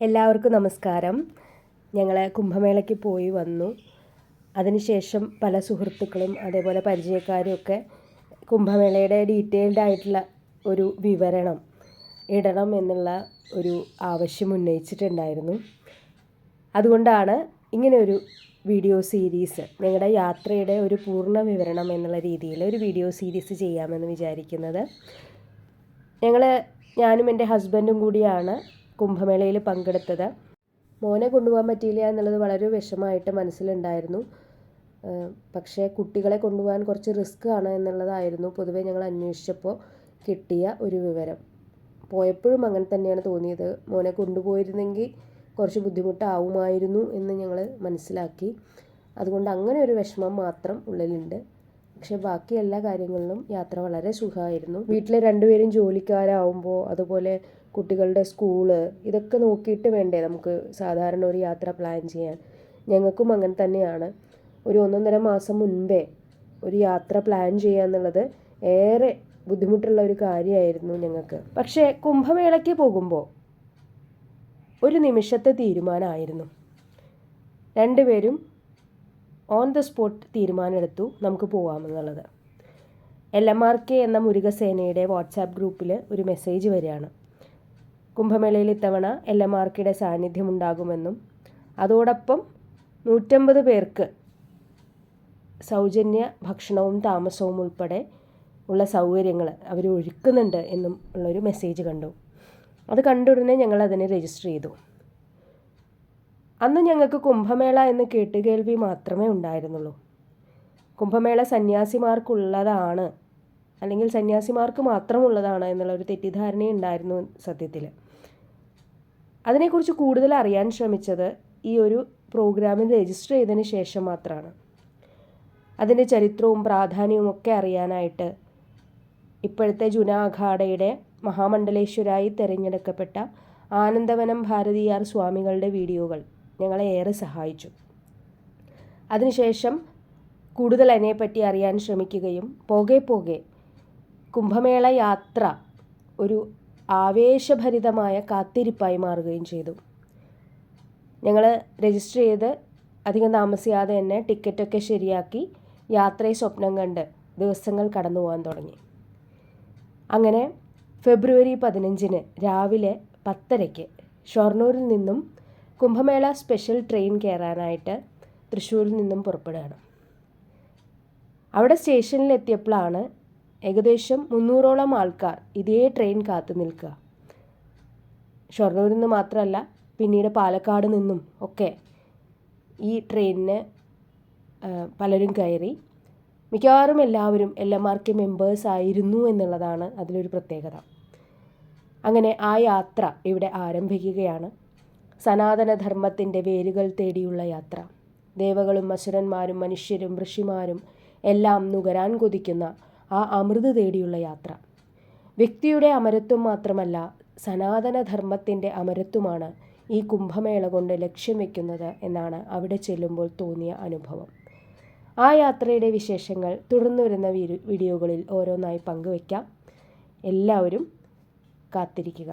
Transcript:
എല്ലാവർക്കും നമസ്കാരം. ഞങ്ങൾ കുംഭമേളയ്ക്ക് പോയി വന്നു. അതിനുശേഷം പല സുഹൃത്തുക്കളും അതേപോലെ പരിചയക്കാരും ഒക്കെ കുംഭമേളയുടെ ഡീറ്റെയിൽഡ് ആയിട്ടുള്ള ഒരു വിവരണം ഇടണം എന്നുള്ള ഒരു ആവശ്യം ഉന്നയിച്ചിട്ടുണ്ടായിരുന്നു. അതുകൊണ്ടാണ് ഇങ്ങനെ ഒരു വീഡിയോ സീരീസ് ഞങ്ങളുടെ യാത്രയുടെ ഒരു പൂർണ വിവരണം എന്നുള്ള രീതിയിൽ ഒരു വീഡിയോ സീരീസ് ചെയ്യാമെന്ന് വിചാരിക്കുന്നത്. ഞങ്ങൾ ഞാനും എന്റെ ഹസ്ബൻഡും കൂടിയാണ് കുംഭമേളയിൽ പങ്കെടുത്തത്. മോനെ കൊണ്ടുപോകാൻ പറ്റിയില്ല എന്നുള്ളത് വളരെ വിഷമമായിട്ട് മനസ്സിലുണ്ടായിരുന്നു. പക്ഷേ കുട്ടികളെ കൊണ്ടുപോകാൻ കുറച്ച് റിസ്ക് ആണ് എന്നുള്ളതായിരുന്നു പൊതുവേ ഞങ്ങൾ അന്വേഷിച്ചപ്പോൾ കിട്ടിയ ഒരു വിവരം. പോയപ്പോഴും അങ്ങനെ തന്നെയാണ് തോന്നിയത്. മോനെ കൊണ്ടുപോയിരുന്നെങ്കിൽ കുറച്ച് ബുദ്ധിമുട്ടാവുമായിരുന്നു എന്ന് ഞങ്ങൾ മനസ്സിലാക്കി. അതുകൊണ്ട് അങ്ങനെ ഒരു വിഷമം മാത്രം ഉള്ളിലുണ്ട്. പക്ഷെ ബാക്കി എല്ലാ കാര്യങ്ങളിലും യാത്ര വളരെ സുഖമായിരുന്നു. വീട്ടിലെ രണ്ടുപേരും ജോലിക്കാരാവുമ്പോൾ അതുപോലെ കുട്ടികളുടെ സ്കൂൾ ഇതൊക്കെ നോക്കിയിട്ട് വേണ്ടേ നമുക്ക് സാധാരണ ഒരു യാത്ര പ്ലാൻ ചെയ്യാൻ? ഞങ്ങൾക്കും അങ്ങനെ തന്നെയാണ്. ഒരു ഒന്നൊന്നര മാസം മുൻപേ ഒരു യാത്ര പ്ലാൻ ചെയ്യുക എന്നുള്ളത് ഏറെ ബുദ്ധിമുട്ടുള്ള ഒരു കാര്യമായിരുന്നു ഞങ്ങൾക്ക്. പക്ഷേ കുംഭമേളയ്ക്ക് പോകുമ്പോൾ ഒരു നിമിഷത്തെ തീരുമാനമായിരുന്നു. രണ്ടുപേരും ഓൺ ദ സ്പോട്ട് തീരുമാനമെടുത്തു നമുക്ക് പോകാമെന്നുള്ളത് എൽ എം ആർ കെ എന്ന മുരുകസേനയുടെ വാട്സാപ്പ് ഗ്രൂപ്പിൽ ഒരു മെസ്സേജ് വരികയാണ്. കുംഭമേളയിൽ ഇത്തവണ എൽ എം സാന്നിധ്യം ഉണ്ടാകുമെന്നും അതോടൊപ്പം നൂറ്റമ്പത് പേർക്ക് സൗജന്യ ഭക്ഷണവും താമസവും ഉൾപ്പെടെ ഉള്ള സൗകര്യങ്ങൾ അവർ ഒരുക്കുന്നുണ്ട് എന്നും ഉള്ളൊരു മെസ്സേജ് കണ്ടു. അത് കണ്ട ഉടനെ ഞങ്ങൾ അതിനെ രജിസ്റ്റർ ചെയ്തു. അന്ന് ഞങ്ങൾക്ക് കുംഭമേള എന്ന് കേട്ടുകേൾവി മാത്രമേ ഉണ്ടായിരുന്നുള്ളൂ. കുംഭമേള സന്യാസിമാർക്കുള്ളതാണ് അല്ലെങ്കിൽ സന്യാസിമാർക്ക് മാത്രമുള്ളതാണ് എന്നുള്ള ഒരു തെറ്റിദ്ധാരണയുണ്ടായിരുന്നു സത്യത്തിൽ. അതിനെക്കുറിച്ച് കൂടുതൽ അറിയാൻ ശ്രമിച്ചത് ഈ ഒരു പ്രോഗ്രാമിൽ രജിസ്റ്റർ ചെയ്തതിന് ശേഷം മാത്രമാണ്. അതിന്റെ ചരിത്രവും പ്രാധാന്യവും ഒക്കെ അറിയാനായിട്ട് ഇപ്പോഴത്തെ ജുന അഖാഡയുടെ മഹാമണ്ഡലേശ്വരായി തിരഞ്ഞെടുക്കപ്പെട്ട ആനന്ദവനം ഭാരതിയാർ സ്വാമികളുടെ വീഡിയോകൾ ഞങ്ങളെ ഏറെ സഹായിച്ചു. അതിനുശേഷം കൂടുതൽ അതിനെപ്പറ്റി അറിയാൻ ശ്രമിക്കുകയും പോകെ പോകെ കുംഭമേള യാത്ര ഒരു ആവേശഭരിതമായ കാത്തിരിപ്പായി മാറുകയും ചെയ്തു. ഞങ്ങൾ രജിസ്റ്റർ ചെയ്ത് അധികം താമസിയാതെ തന്നെ ടിക്കറ്റൊക്കെ ശരിയാക്കി യാത്രയെ സ്വപ്നം കണ്ട് ദിവസങ്ങൾ കടന്നു പോകാൻ തുടങ്ങി. അങ്ങനെ ഫെബ്രുവരി പതിനഞ്ചിന് രാവിലെ പത്തരയ്ക്ക് ഷൊർണൂരിൽ നിന്നും കുംഭമേള സ്പെഷ്യൽ ട്രെയിൻ കയറാനായിട്ട് തൃശ്ശൂരിൽ നിന്നും പുറപ്പെടുകയാണ്. അവിടെ സ്റ്റേഷനിൽ എത്തിയപ്പോഴാണ് ഏകദേശം മുന്നൂറോളം ആൾക്കാർ ഇതേ ട്രെയിൻ കാത്തു നിൽക്കുക ഷൊർണൂരിൽ നിന്ന് മാത്രമല്ല പിന്നീട് പാലക്കാട് നിന്നും ഒക്കെ ഈ ട്രെയിനിന് പലരും കയറി. മിക്കവാറും എല്ലാവരും L M R K members ആയിരുന്നു എന്നുള്ളതാണ് അതിലൊരു പ്രത്യേകത. അങ്ങനെ ആ യാത്ര ഇവിടെ ആരംഭിക്കുകയാണ്. സനാതനധർമ്മത്തിന്റെ വേരുകൾ തേടിയുള്ള യാത്ര. ദേവകളും അസുരന്മാരും മനുഷ്യരും ഋഷിമാരും എല്ലാം നുകരാൻ കൊതിക്കുന്ന ആ അമൃത് തേടിയുള്ള യാത്ര. വ്യക്തിയുടെ അമരത്വം മാത്രമല്ല സനാതനധർമ്മത്തിന്റെ അമരത്വമാണ് ഈ കുംഭമേള കൊണ്ട് ലക്ഷ്യം വെക്കുന്നത് എന്നാണ് അവിടെ ചെല്ലുമ്പോൾ തോന്നിയ അനുഭവം. ആ യാത്രയുടെ വിശേഷങ്ങൾ തുടർന്നു വരുന്ന വീഡിയോകളിൽ ഓരോന്നായി പങ്കുവയ്ക്കാം. എല്ലാവരും കാത്തിരിക്കുക.